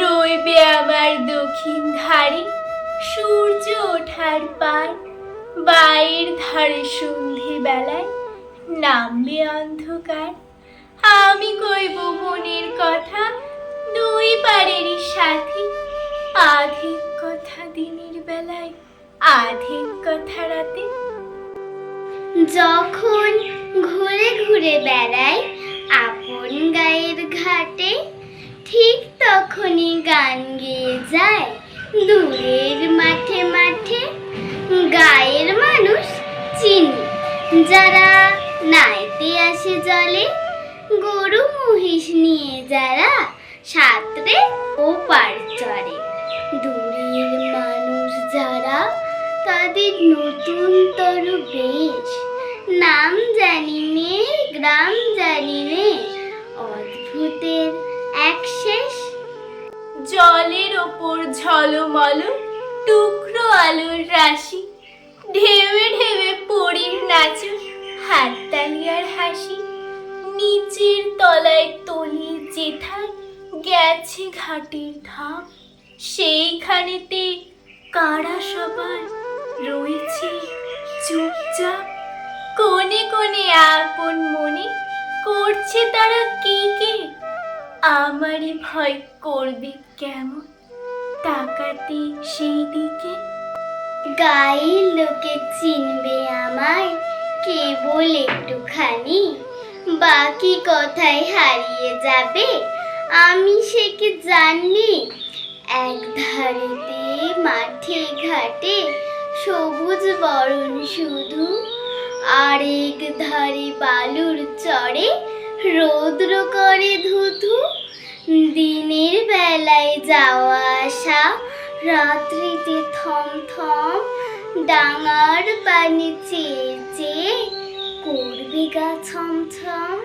রইবে আমার দক্ষিণ ধারে, সূর্য ওঠার পার বাইর ধারে সন্ধে বেলায় নামবে অন্ধকার। আমি কইব মনের কথা দুই পারেরই সাথে। আধিক কথা দিনের বেলায়, আধিক কথা রাতে। যখন ঘুরে ঘুরে বেড়াই, আপন গায়ের ঘাটে ঠিক তখনই গান গেয়ে যায়। দূরের মাঠে মাঠে গায়ের মানুষ চিনি। যারা নাইতে আসে জলে, গরু মহিষ নিয়ে যারা সাঁতরে ও পার চড়ে দূরের মানুষ যারা তাদের নতুন তর বেশ। নাম জানি নে গ্রাম জানি নে ওপর ঝলমল, টুকরো আলোর রাশি ঢেউে ঢেউে পড়ির নাচু, হাততালি আর হাসি, নিচের তলায় তলিয়ে যেথায় গেছে ঘাটের ধাপ সেইখানেতে কারা সবার রয়েছে চুপচাপ? কোণে কোণে আপন মনে করছে তারা কে কে? আমারই ভয় করবে কেমন? তাকাতে সেই দিকে গায়ের লোকে চিনবে আমায়, কেবল একটুখানি। বাকি কথায় হারিয়ে যাবে, আমি সে কি জানি? এক ধারেতে মাঠে ঘাটে সবুজ বরণ শুধু, আরেক ধারে বালুর চড়ে রৌদ্র করে ধুধু। দিনের বেলায় যাওয়া আসা রাত্রিতে থম থম ডাঙার পানি চেয়ে চেয়ে করবে গা ছম ছম